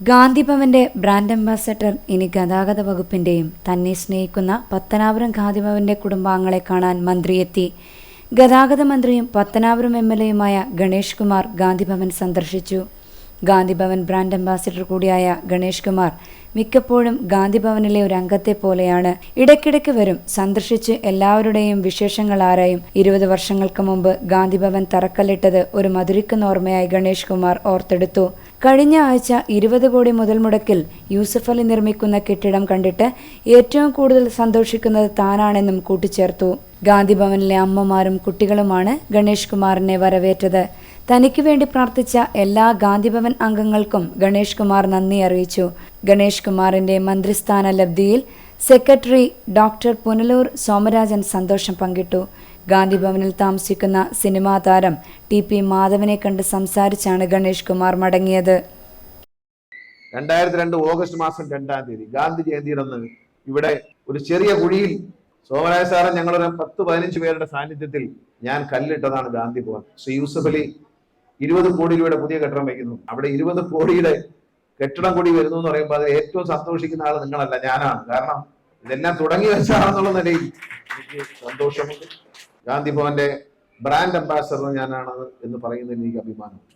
ഗാന്ധിഭവന്റെ brand ambassador ഇനി ഗതാഗത വകുപ്പിന്റെയും തന്നെ സ്നേഹിക്കുന്ന പത്തനാപുരം ഗാന്ധിഭവന്റെ കുടുംബാംഗങ്ങളെ കാണാൻ മന്ത്രിയെത്തി ഗതാഗത മന്ത്രിയും പത്തനാപുരം എം എൽ എയുമായ ഗണേഷ് കുമാർ ഗാന്ധിഭവൻ സന്ദർശിച്ചു. ഗാന്ധിഭവൻ ബ്രാൻഡ് അംബാസിഡർ കൂടിയായ ഗണേഷ് കുമാർ മിക്കപ്പോഴും ഗാന്ധിഭവനിലെ ഒരു അംഗത്തെ പോലെയാണ്. ഇടയ്ക്കിടയ്ക്ക് വരും. സന്ദർശിച്ച് എല്ലാവരുടെയും വിശേഷങ്ങൾ ആരായും ഇരുപത് വർഷങ്ങൾക്ക് മുമ്പ് ഗാന്ധിഭവൻ തറക്കല്ലിട്ടത് ഒരു മധുരിക്കുന്ന ഓർമ്മയായി ഗണേഷ് കുമാർ ഓർത്തെടുത്തു. കഴിഞ്ഞ ആഴ്ച ഇരുപത് കോടി മുതൽ മുടക്കിൽ യൂസഫ് അലി നിർമ്മിക്കുന്ന കെട്ടിടം കണ്ടിട്ട് ഏറ്റവും കൂടുതൽ സന്തോഷിക്കുന്നത് താനാണെന്നും കൂട്ടിച്ചേർത്തു. ഗാന്ധിഭവനിലെ അമ്മമാരും കുട്ടികളുമാണ് ഗണേഷ് കുമാറിനെ വരവേറ്റത്. തനിക്ക് വേണ്ടി പ്രാർത്ഥിച്ച എല്ലാ ഗാന്ധിഭവൻ അംഗങ്ങൾക്കും ഗണേഷ് കുമാർ നന്ദി അറിയിച്ചു. ഗണേഷ് കുമാറിന്റെ മന്ത്രിസ്ഥാന ലബ്ധിയിൽ സെക്രട്ടറി ഡോക്ടർ പുനലൂർ സോമരാജൻ സന്തോഷം പങ്കിട്ടു. ഗാന്ധിഭവനിൽ താമസിക്കുന്ന സിനിമാ താരം ടി പി മാധവനെ കണ്ട് സംസാരിച്ചാണ് ഗണേഷ് കുമാർ മടങ്ങിയത്. രണ്ടായിരത്തി രണ്ട് ഓഗസ്റ്റ് മാസം രണ്ടാം തീയതി ഗാന്ധി ജയന്തിയുടെ അന്ന് ഇവിടെ ഒരു ചെറിയ കുഴിയിൽ സോമരാജ് സാറൻ ഞങ്ങളൊരു പത്ത് പതിനഞ്ച് പേരുടെ സാന്നിധ്യത്തിൽ ഞാൻ കല്ലിട്ടതാണ് ഗാന്ധി ഭവൻ ശ്രീ യൂസഫ് അലി ഇരുപത് കോടി രൂപയുടെ പുതിയ കെട്ടിടം വയ്ക്കുന്നു. അവിടെ ഇരുപത് കോടിയുടെ കെട്ടിടം കൂടി വരുന്നു എന്ന് പറയുമ്പോൾ അത് ഏറ്റവും സന്തോഷിക്കുന്ന ആൾ നിങ്ങളല്ല ഞാനാണ്. കാരണം ഇതെല്ലാം തുടങ്ങി വെച്ചാണെന്നുള്ള നിലയിൽ എനിക്ക് സന്തോഷമുണ്ട്. ഗാന്ധി ഭവന്റെ ബ്രാൻഡ് അംബാസഡർ ഞാനാണ് എന്ന് പറയുന്നതിൽ എനിക്ക് അഭിമാനമുണ്ട്.